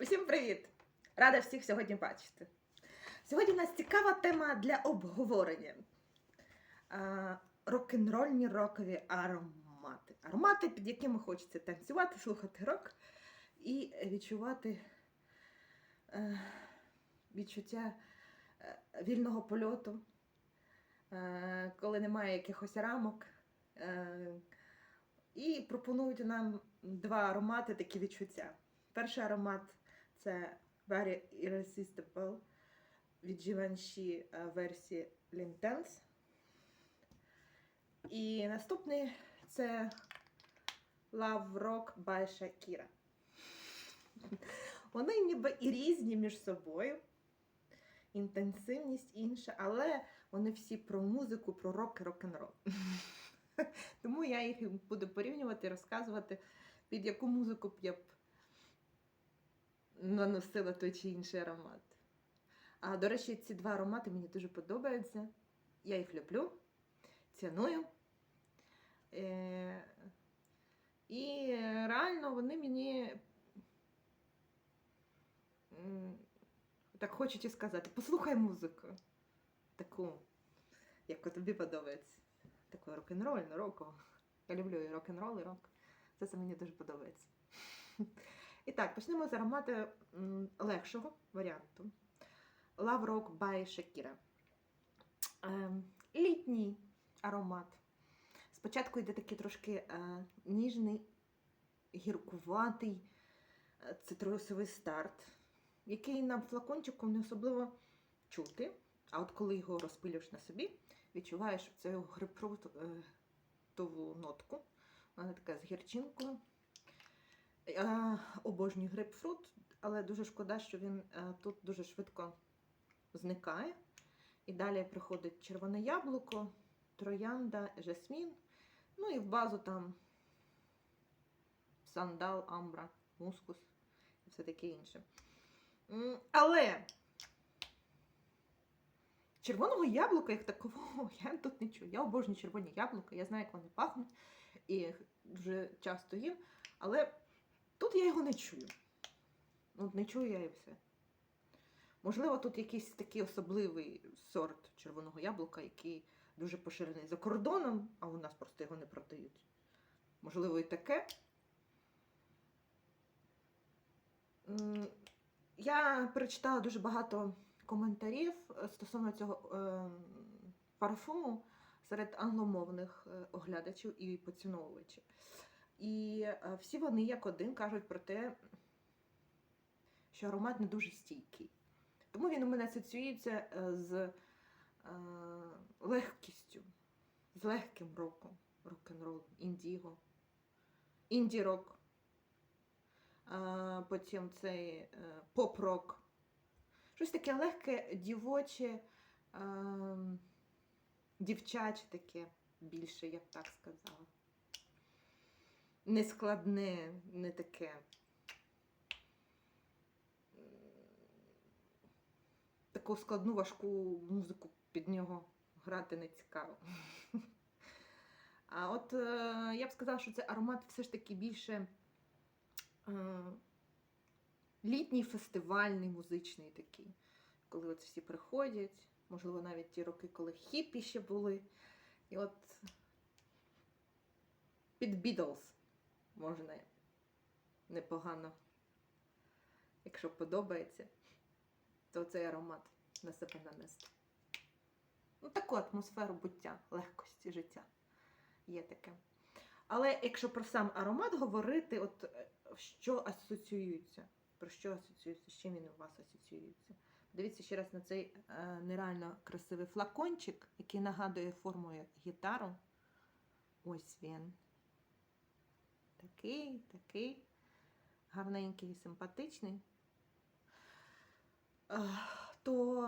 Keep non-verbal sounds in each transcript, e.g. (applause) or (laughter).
Усім привіт! Рада всіх сьогодні бачити. Сьогодні у нас цікава тема для обговорення. Рок-н-рольні рокові аромати. Аромати, під якими хочеться танцювати, слухати рок і відчувати е, відчуття е, вільного польоту, е, коли немає якихось рамок. І пропонують нам два аромати, такі відчуття. Перший аромат це Very Irresistible від Givenchy е, версії L'Intense. І наступний це Love Rock by Shakira. (laughs) Вони ніби і різні між собою. Інтенсивність інша, але вони всі про музику, про рок і рок-н-рол. (laughs) Тому я їх буду порівнювати і розказувати, під яку музику б я б наносила той чи інший аромат. А до речі, ці два аромати мені дуже подобаються. Я їх люблю, ціную. Е- і реально вони мені так хочуть сказати, послухай музику. Таку, як тобі подобається. Таку рок-н-рольну, рокову. Я люблю і рок-н-рол, і рок. Це, це мені дуже подобається. І так, почнемо з аромату легшого варіанту. By Shakira. Ем, літній аромат. Спочатку йде такий трошки е, ніжний, гіркуватий е, цитрусовий старт, який на флакончику не особливо чути. А от коли його розпилюєш на собі, відчуваєш цю грейпфрутову нотку. Вона така з гірчинкою. Обожнюю грейпфрут, але дуже шкода, що він е, тут дуже швидко зникає. І далі приходить червоне яблуко, троянда, жасмін. Ну і в базу там сандал, амбра, мускус і все таке інше. Але червоного яблука, як такового, (laughs) я тут не чую. Я обожнюю червоні яблука, я знаю, як вони пахнуть, і дуже часто їм, але тут я його не чую. Ну, не чую я і все. Можливо, тут якийсь такий особливий сорт червоного яблука, який дуже поширений за кордоном, а у нас просто його не продають. Можливо, і таке. Я перечитала дуже багато коментарів стосовно цього е, парфуму серед англомовних е, оглядачів і поціновувачів. І е, всі вони, як один, кажуть про те, що аромат не дуже стійкий. Тому він у мене асоціюється е, з е, легкістю, з легким роком, рок-н-рол, індіго, інді-рок. Потім цей поп-рок. Щось таке легке, дівоче, дівчаче таке більше, я б так сказала. Нескладне, не таке. Таку складну важку музику під нього грати не цікаво. А от е, я б сказала, що це аромат все ж таки більше е, літній фестивальний музичний такий, коли от всі приходять, можливо, навіть ті роки, коли хіпі ще були. І от під Beatles можна непогано, якщо подобається, то цей аромат на себе нанести. Ну, таку атмосферу буття, легкості життя є таке. Але якщо про сам аромат говорити, от е, що асоціюється? Про що асоціюється? З чим він у вас асоціюється? Дивіться ще раз на цей е, нереально красивий флакончик, який нагадує формою гітару. Ось він. Такий, такий, гарненький симпатичний. То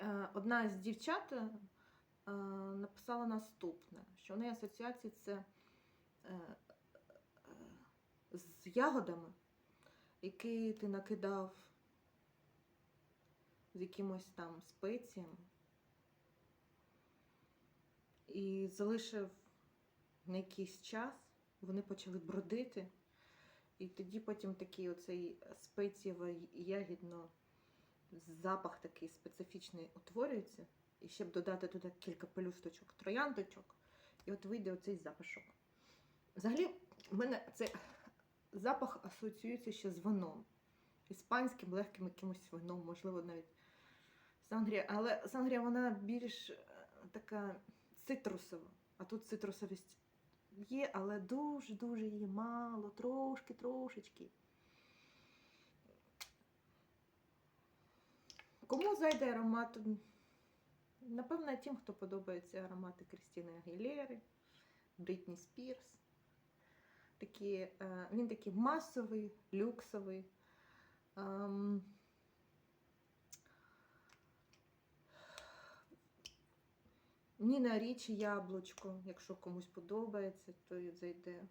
е, одна з дівчат е, написала наступне, що в неї асоціації це е, з ягодами, які ти накидав з якимось там спеціями і залишив на якийсь час, вони почали бродити І тоді потім такий оцей спецієво-ягідно запах такий специфічний утворюється. І ще б додати туди кілька пелюсточок, трояндочок, і от вийде оцей запашок. Взагалі, в мене цей запах асоціюється ще з вином. Іспанським легким якимось вином, можливо, навіть сангрія. Але сангрія вона більш е, така цитрусова. А тут цитрусовість є, але дуже-дуже її мало, трошки, трошечки. Кому зайде аромат? Напевно, тим, хто подобається аромати Крістіни Агілєри, Брітні Спірс. Такі, е, він такий масовий, люксовий. Ем, Ніна Річі яблучко, якщо комусь подобається, то зайде.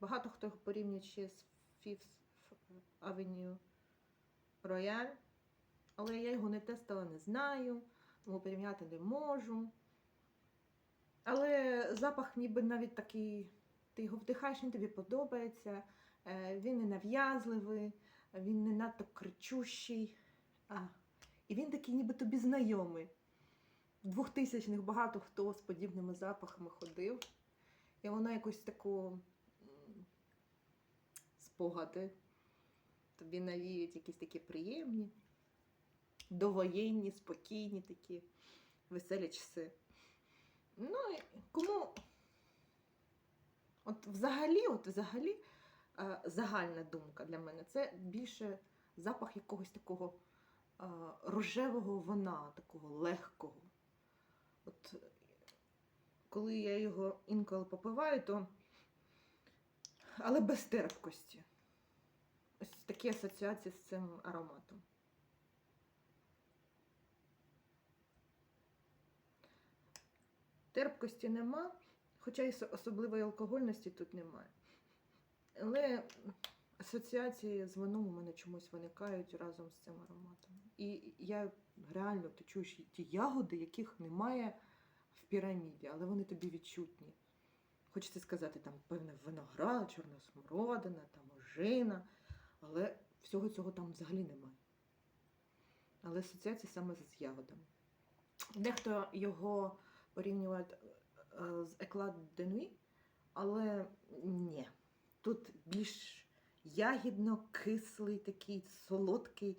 Багато хто порівнює ще з Fifth Avenue Royal, але я його не тестила, не знаю, тому порівняти не можу. Але запах ніби навіть такий, ти його вдихаєш, він тобі подобається, е, він не нав'язливий, він не надто кричущий. А, і він такий ніби тобі знайомий. В 2000-х багато хто з подібними запахами ходив. І воно якось таку спогади тобі навіють якісь такі приємні, довоєнні, спокійні такі, веселі часи. Ну, і кому от взагалі, от взагалі, е, загальна думка для мене це більше запах якогось такого е, рожевого вина, такого легкого. От коли я його інколи попиваю, то але без терпкості. Ось такі асоціації з цим ароматом. Терпкості нема, хоча і особливої алкогольності тут немає. Але асоціації з вином у мене чомусь виникають разом з цим ароматом. І я реально ти чуєш ті ягоди, яких немає в піраміді, але вони тобі відчутні. Хочеться сказати, там, певне, виноград, чорна смородина, там ожина, але всього цього там взагалі немає. Але асоціації саме з ягодами. Дехто його порівнює е, з Еклад Денуї, але ні. Тут більш ягідно-кислий, такий солодкий,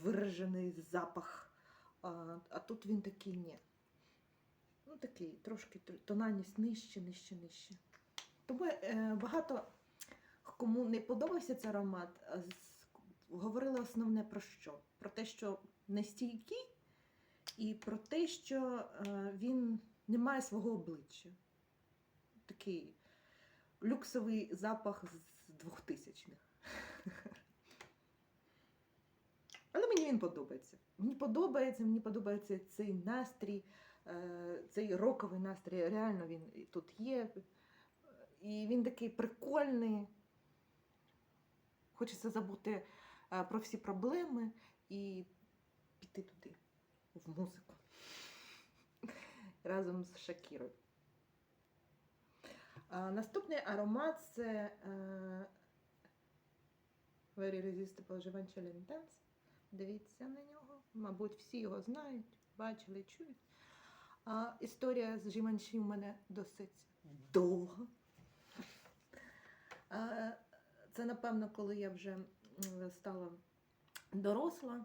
виражений запах. А, а тут він такий ні. Ну, такий трошки тональність нижче, нижче, нижче. Тому е, багато кому не подобався цей аромат, говорили основне про що? Про те, що не стійкий, і про те, що е, він не має свого обличчя. Такий люксовий запах з 2000-х. (laughs) Але мені він подобається. Мені подобається, мені подобається цей настрій, е, цей роковий настрій. Реально він тут є. І він такий прикольний. Хочеться забути е, про всі проблеми і піти туди, в музику. (laughs) Разом з Шакірою. Наступний аромат це е, Very Irresistible Givenchy Intense. Дивіться на нього. Мабуть, всі його знають, бачили, чують. А, історія з Givenchy у мене досить довга. Це, напевно, коли я вже стала доросла,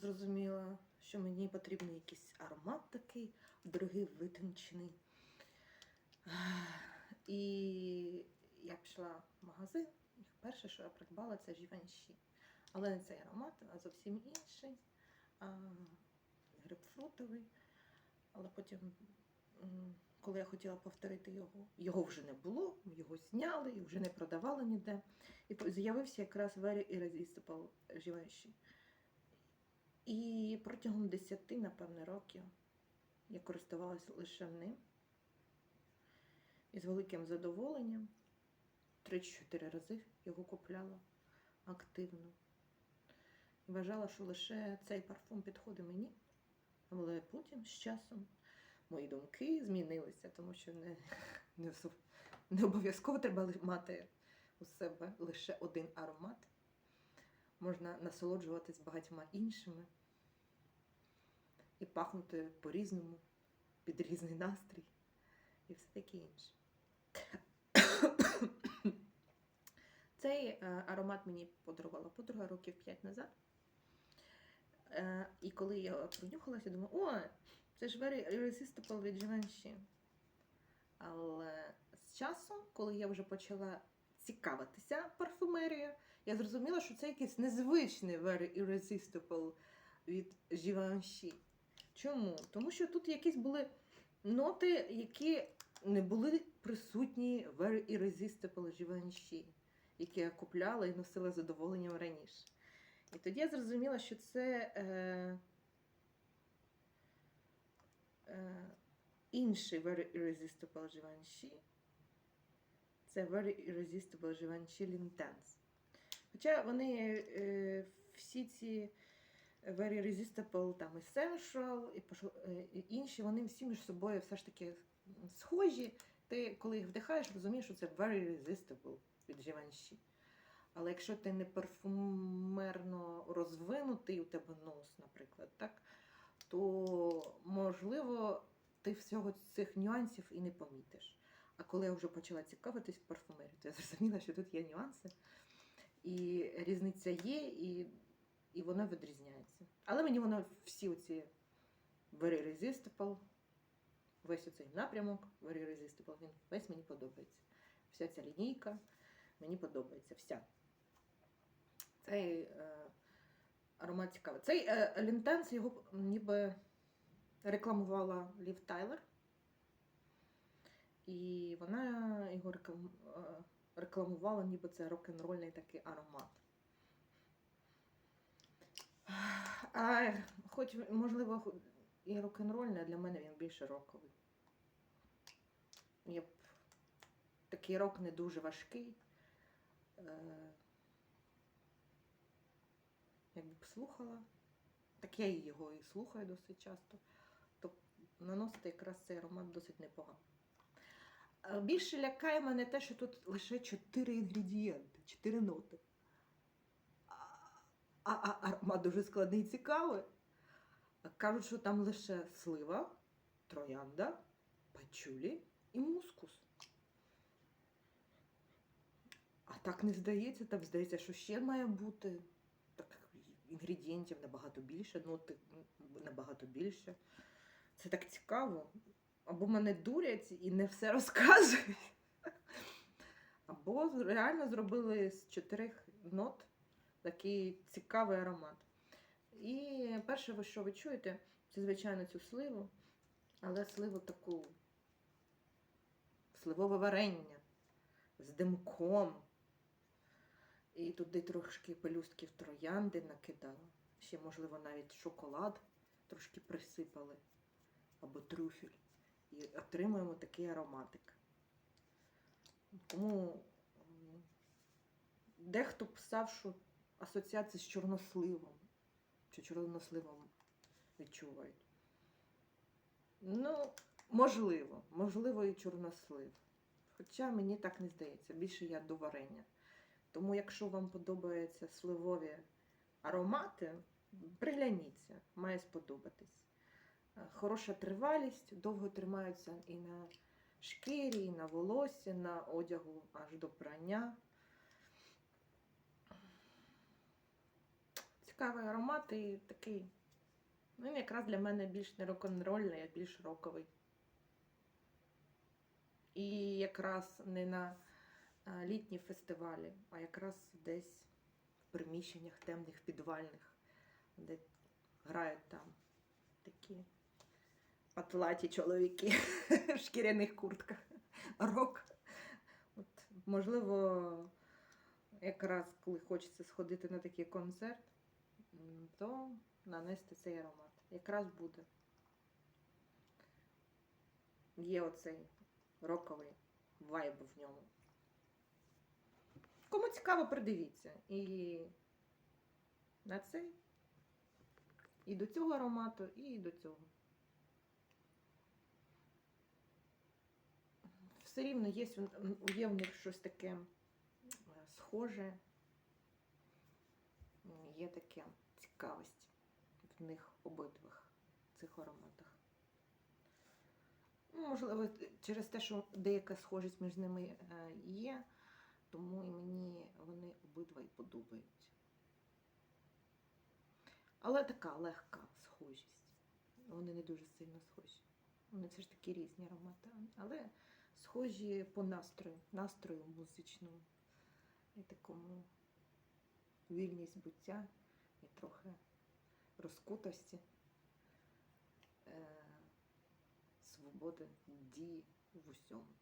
зрозуміла, що мені потрібен якийсь аромат такий, дорогий, витончений. І я пішла в магазин, і перше, що я придбала, це Givenchy. Але не цей аромат, а зовсім інший, а, грейпфрутовий. Але потім, коли я хотіла повторити його, його вже не було, його зняли і вже не продавали ніде. І з'явився якраз Very Irresistible Givenchy. І протягом 10, напевне, років я користувалася лише ним. І з великим задоволенням 3-4 рази його купляла активно. Вважала, що лише цей парфум підходить мені. Але потім з часом мої думки змінилися, тому що не, не, не обов'язково треба мати у себе лише один аромат. Можна насолоджуватись багатьма іншими і пахнути по-різному, під різний настрій і все таке інше. Цей е, аромат мені подарувала подруга років 5 назад. Е, і коли я принюхалася, думаю, о, це ж very irresistible від Givenchy. Але з часом, коли я вже почала цікавитися парфумерією, я зрозуміла, що це якийсь незвичний very irresistible від Givenchy. Чому? Тому що тут якісь були ноти, які не були присутні very irresistible Givenchy, які я купляла і носила задоволенням раніше. І тоді я зрозуміла, що це е, е, інший Very Irresistible Givenchy. Це Very Irresistible Givenchy L'Intense. Хоча вони е, всі ці Very Irresistible, там Essential і, е, інші, вони всі між собою все ж таки схожі. Ти, коли їх вдихаєш, розумієш, що це Very Irresistible від Givenchy. Але якщо ти не парфумерно розвинутий у тебе нос, наприклад, так, то можливо ти всього цих нюансів і не помітиш. А коли я вже почала цікавитись парфумерією, то я зрозуміла, що тут є нюанси, і різниця є, і, і вона відрізняється. Але мені воно всі оці very resistible, весь оцей напрямок very resistible, він весь мені подобається. Вся ця лінійка мені подобається. Вся. Цей е, аромат цікавий. Цей е, Лінтенс його ніби рекламувала Лів Тайлер. І вона його е, рекламувала, ніби це рок-н-рольний такий аромат. А хоч, можливо, і рок-н-рольний, а для мене він більше роковий. Я б такий рок не дуже важкий. Якби б слухала, так я його і слухаю досить часто, то наносити якраз цей аромат досить непогано. Е, Більше лякає мене те, що тут лише 4 інгредієнти, 4 ноти. А, а, аромат дуже складний і цікавий. Кажуть, що там лише слива, троянда, пачулі і мускус. А так не здається, так здається, що ще має бути. Інгредієнтів набагато більше, ноти набагато більше. Це так цікаво. Або мене дурять і не все розказують. Або реально зробили з чотирьох нот такий цікавий аромат. І перше, що ви чуєте, це, звичайно, цю сливу, але сливу таку сливове варення з димком. І туди трошки пелюстків троянди накидала. Ще, можливо, навіть шоколад трошки присипали або трюфель. І отримуємо такий ароматик. Тому дехто писав, що асоціації з чорносливом, чи чорносливом відчувають. Ну, можливо, можливо, і чорнослив. Хоча мені так не здається, більше я до варення. Тому, якщо вам подобаються сливові аромати, пригляніться, має сподобатись. Е, Хороша тривалість, довго тримаються і на шкірі, і на волоссі, на одягу аж до прання. Цікавий аромат і такий. Ну, він якраз для мене більш не рок-н-рольний, а більш роковий. І якраз не на літні фестивалі, а якраз десь в приміщеннях темних, підвальних, де грають там такі патлаті чоловіки (laughs) в шкіряних куртках. Рок. От, можливо, якраз коли хочеться сходити на такий концерт, то нанести цей аромат. Якраз буде. Є оцей роковий вайб в ньому. Кому цікаво, придивіться. І на цей, і до цього аромату, і до цього. Все рівно є, є в них щось таке е, схоже. Є така цікавість в них обидвих цих ароматах. Ну, Можливо, через те, що деяка схожість між ними е, є, тому і мені вони обидва і подобаються. Але така легка схожість. Вони не дуже сильно схожі. Вони все ж таки різні аромати, але схожі по настрою, настрою музичному і такому вільність буття і трохи розкутості, е, свободи дії в усьому.